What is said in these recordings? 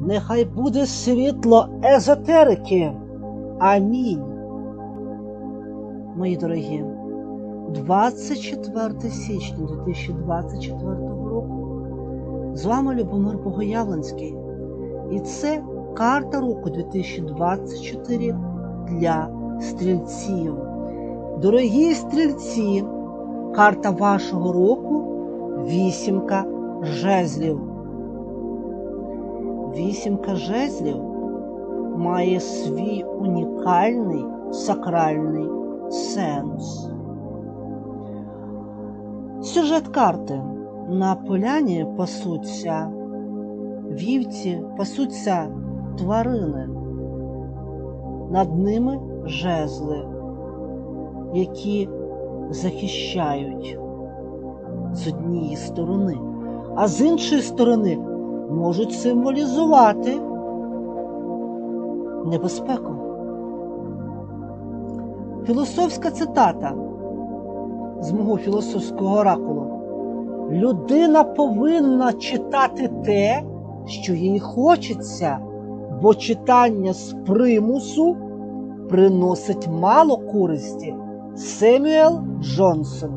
Нехай буде світло езотерики. Амінь. Мої дорогі, 24 січня 2024 року з вами Любомир Богоявленський. І це карта року 2024 для стрільців. Дорогі стрільці, карта вашого року вісімка жезлів. Вісімка жезлів має свій унікальний сакральний сенс. Сюжет карти. На поляні пасуться вівці, пасуться тварини. Над ними жезли, які захищають з однієї сторони, а з іншої сторони можуть символізувати небезпеку. Філософська цитата з мого філософського оракулу. Людина повинна читати те, що їй хочеться, бо читання з примусу приносить мало користі. Семюел Джонсон.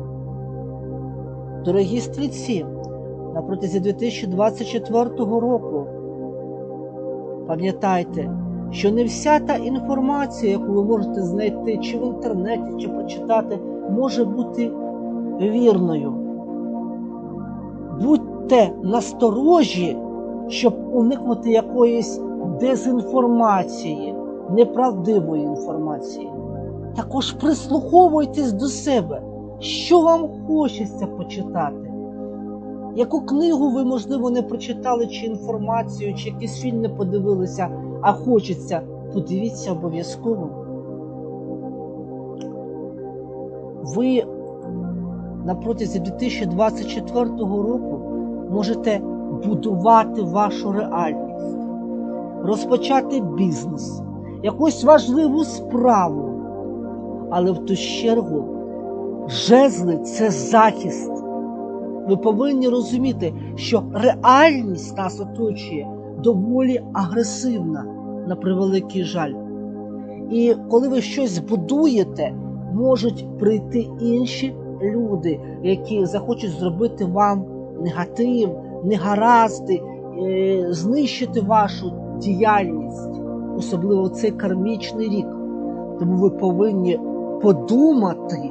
Дорогі стрільці, на протязі 2024 року пам'ятайте, що не вся та інформація, яку ви можете знайти чи в інтернеті, чи почитати, може бути вірною. Будьте насторожі, щоб уникнути якоїсь дезінформації, неправдивої інформації. Також прислуховуйтесь до себе, що вам хочеться почитати. Яку книгу ви, можливо, не прочитали, чи інформацію, чи якийсь фільм не подивилися, а хочеться, подивіться обов'язково. Ви на протязі 2024 року можете будувати вашу реальність, розпочати бізнес, якусь важливу справу. Але в ту чергу жезли це захист. Ви повинні розуміти, що реальність нас оточує доволі агресивна, на превеликий жаль. І коли ви щось будуєте, можуть прийти інші люди, які захочуть зробити вам негатив, негаразди, е, знищити вашу діяльність, особливо цей кармічний рік. Тому ви повинні подумати,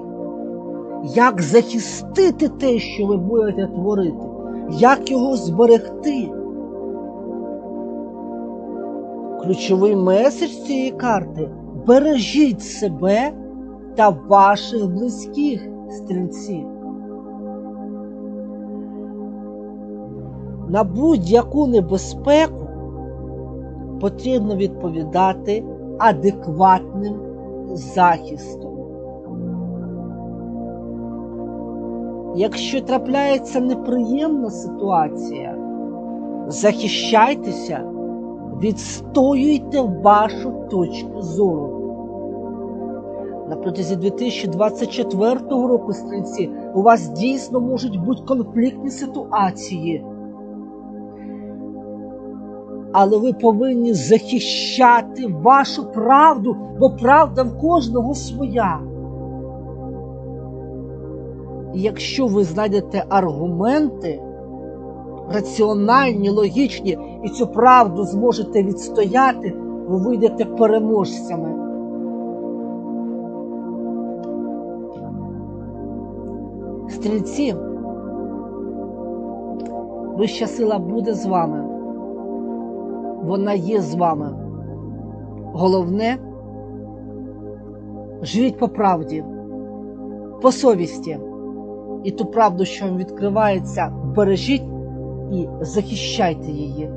як захистити те, що ви будете творити, як його зберегти. Ключовий меседж цієї карти бережіть себе та ваших близьких стрільців. На будь-яку небезпеку потрібно відповідати адекватним захистом. Якщо трапляється неприємна ситуація, захищайтеся, відстоюйте вашу точку зору. На протязі 2024 року, стрільці, у вас дійсно можуть бути конфліктні ситуації. Але ви повинні захищати вашу правду, бо правда в кожного своя. Якщо ви знайдете аргументи раціональні, логічні, і цю правду зможете відстояти, ви вийдете переможцями. Стрільці, вища сила буде з вами. Вона є з вами. Головне, живіть по правді, по совісті. І ту правду, що вам відкривається, бережіть і захищайте її.